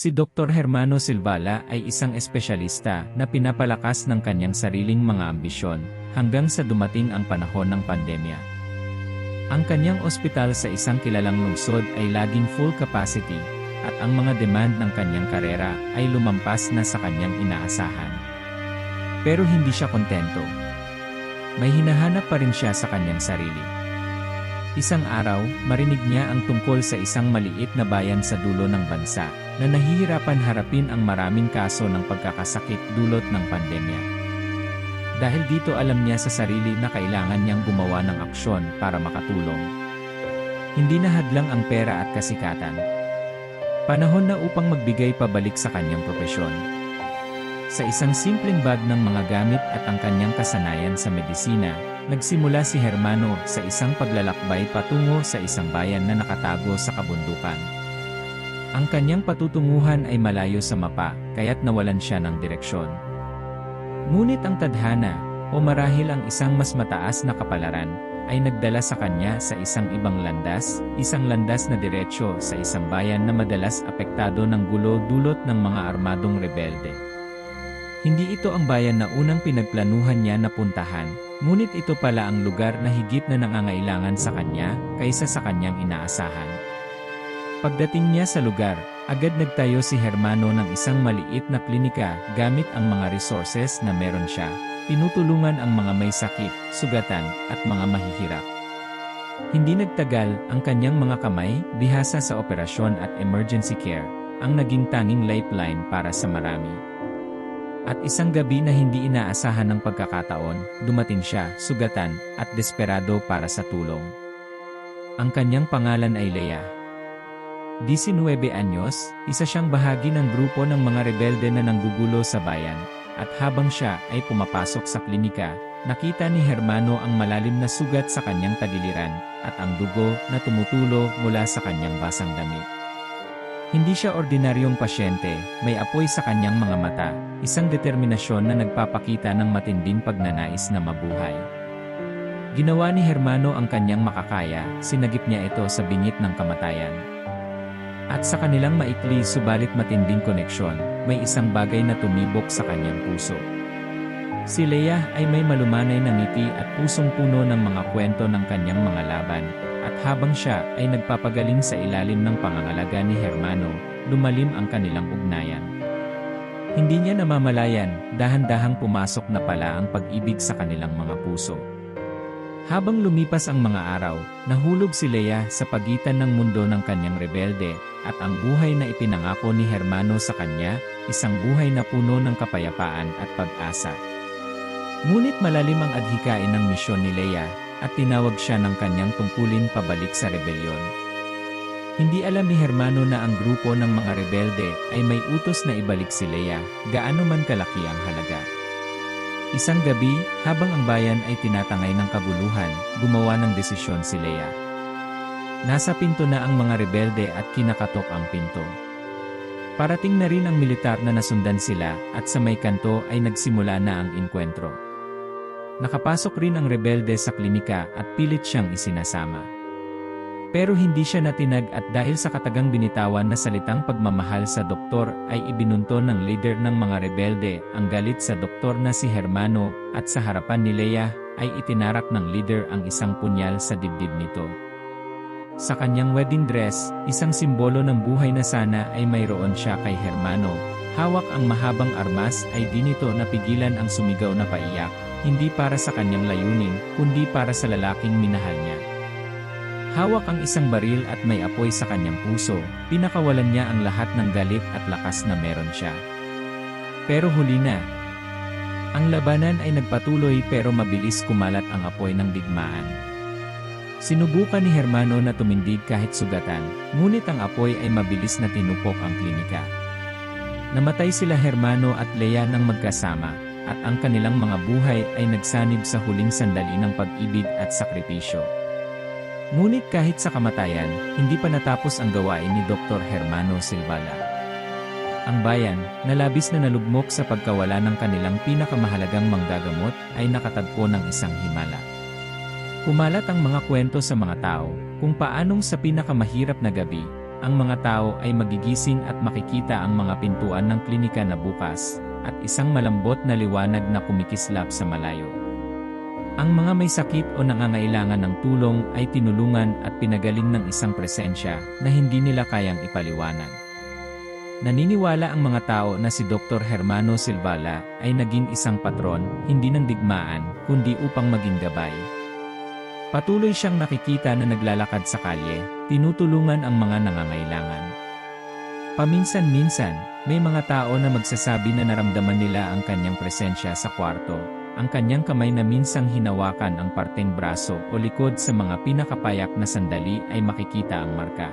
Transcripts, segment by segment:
Si Dr. Hermano Silvala ay isang espesyalista na pinapalakas ng kanyang sariling mga ambisyon hanggang sa dumating ang panahon ng pandemya. Ang kanyang ospital sa isang kilalang lungsod ay laging full capacity at ang mga demand ng kanyang karera ay lumampas na sa kanyang inaasahan. Pero hindi siya kontento. May hinahanap pa rin siya sa kanyang sarili. Isang araw, marinig niya ang tungkol sa isang maliit na bayan sa dulo ng bansa na nahihirapan harapin ang maraming kaso ng pagkakasakit dulot ng pandemya. Dahil dito alam niya sa sarili na kailangan niyang gumawa ng aksyon para makatulong. Hindi na hadlang ang pera at kasikatan. Panahon na upang magbigay pabalik sa kanyang propesyon. Sa isang simpleng bag ng mga gamit at ang kanyang kasanayan sa medisina, nagsimula si Hermano sa isang paglalakbay patungo sa isang bayan na nakatago sa kabundukan. Ang kanyang patutunguhan ay malayo sa mapa, kaya't nawalan siya ng direksyon. Ngunit ang tadhana, o marahil ang isang mas mataas na kapalaran, ay nagdala sa kanya sa isang ibang landas, isang landas na diretsyo sa isang bayan na madalas apektado ng gulo dulot ng mga armadong rebelde. Hindi ito ang bayan na unang pinagplanuhan niya na puntahan, ngunit ito pala ang lugar na higit na nangangailangan sa kanya kaysa sa kanyang inaasahan. Pagdating niya sa lugar, agad nagtayo si Hermano ng isang maliit na klinika gamit ang mga resources na meron siya, tinutulungan ang mga may sakit, sugatan, at mga mahihirap. Hindi nagtagal, ang kanyang mga kamay, bihasa sa operasyon at emergency care, ang naging tanging lifeline para sa marami. At isang gabi na hindi inaasahan ng pagkakataon, dumating siya, sugatan, at desperado para sa tulong. Ang kanyang pangalan ay Leia. 19 anyos, isa siyang bahagi ng grupo ng mga rebelde na nanggugulo sa bayan, at habang siya ay pumapasok sa klinika, nakita ni Hermano ang malalim na sugat sa kanyang tagiliran, at ang dugo na tumutulo mula sa kanyang basang damit. Hindi siya ordinaryong pasyente, may apoy sa kanyang mga mata, isang determinasyon na nagpapakita ng matinding pagnanais na mabuhay. Ginawa ni Hermano ang kanyang makakaya, sinagip niya ito sa bingit ng kamatayan. At sa kanilang maikli subalit matinding koneksyon, may isang bagay na tumibok sa kanyang puso. Si Leia ay may malumanay na ngiti at pusong puno ng mga kwento ng kanyang mga laban, at habang siya ay nagpapagaling sa ilalim ng pangangalaga ni Hermano, lumalim ang kanilang ugnayan. Hindi niya namamalayan, dahan-dahang pumasok na pala ang pag-ibig sa kanilang mga puso. Habang lumipas ang mga araw, nahulog si Leia sa pagitan ng mundo ng kanyang rebelde, at ang buhay na ipinangako ni Hermano sa kanya, isang buhay na puno ng kapayapaan at pag-asa. Ngunit malalim ang adhikain ng misyon ni Leia, at tinawag siya ng kanyang tungkulin pabalik sa rebelyon. Hindi alam ni Hermano na ang grupo ng mga rebelde ay may utos na ibalik si Leia, gaano man kalaki ang halaga. Isang gabi, habang ang bayan ay tinatangay ng kaguluhan, gumawa ng desisyon si Leia. Nasa pinto na ang mga rebelde at kinakatok ang pinto. Parating na rin ang militar na nasundan sila at sa may kanto ay nagsimula na ang inkwentro. Nakapasok rin ang rebelde sa klinika at pilit siyang isinasama. Pero hindi siya natinag at dahil sa katagang binitawan na salitang pagmamahal sa doktor ay ibinunto ng leader ng mga rebelde ang galit sa doktor na si Hermano at sa harapan ni Leia ay itinarak ng leader ang isang punyal sa dibdib nito. Sa kanyang wedding dress, isang simbolo ng buhay na sana ay mayroon siya kay Hermano. Hawak ang mahabang armas ay di nito napigilan ang sumigaw na paiyak, hindi para sa kanyang layunin, kundi para sa lalaking minahal niya. Hawak ang isang baril at may apoy sa kanyang puso, pinakawalan niya ang lahat ng galit at lakas na meron siya. Pero huli na. Ang labanan ay nagpatuloy pero mabilis kumalat ang apoy ng digmaan. Sinubukan ni Hermano na tumindig kahit sugatan, ngunit ang apoy ay mabilis na tinupok ang klinika. Namatay sila Hermano at Leia ng magkasama, at ang kanilang mga buhay ay nagsanib sa huling sandali ng pag-ibig at sakripisyo. Ngunit kahit sa kamatayan, hindi pa natapos ang gawain ni Dr. Hermano Silvala. Ang bayan, na labis na nalugmok sa pagkawala ng kanilang pinakamahalagang manggagamot, ay nakatagpo ng isang himala. Kumalat ang mga kwento sa mga tao, kung paanong sa pinakamahirap na gabi, ang mga tao ay magigising at makikita ang mga pintuan ng klinika na bukas, at isang malambot na liwanag na kumikislap sa malayo. Ang mga may sakit o nangangailangan ng tulong ay tinulungan at pinagaling ng isang presensya na hindi nila kayang ipaliwanag. Naniniwala ang mga tao na si Dr. Hermano Silvala ay naging isang patron, hindi ng digmaan, kundi upang maging gabay. Patuloy siyang nakikita na naglalakad sa kalye, tinutulungan ang mga nangangailangan. Paminsan-minsan, may mga tao na magsasabi na naramdaman nila ang kanyang presensya sa kwarto, ang kanyang kamay na minsang hinawakan ang parteng braso o likod sa mga pinakapayak na sandali ay makikita ang marka.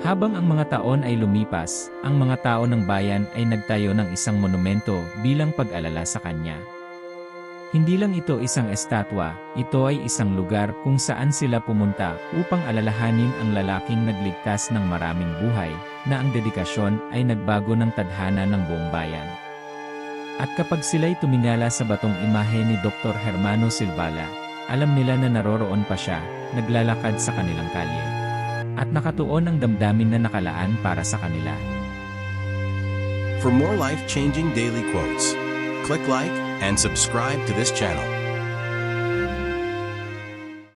Habang ang mga taon ay lumipas, ang mga tao ng bayan ay nagtayo ng isang monumento bilang pag-alala sa kanya. Hindi lang ito isang estatwa, ito ay isang lugar kung saan sila pumunta upang alalahanin ang lalaking nagligtas ng maraming buhay, na ang dedikasyon ay nagbago ng tadhana ng buong bayan. At kapag sila'y tumingala sa batong imahe ni Dr. Hermano Silvala, alam nila na naroroon pa siya, naglalakad sa kanilang kalye. At nakatuon ang damdamin na nakalaan para sa kanila. For more life changing daily quotes, click like and subscribe to this channel.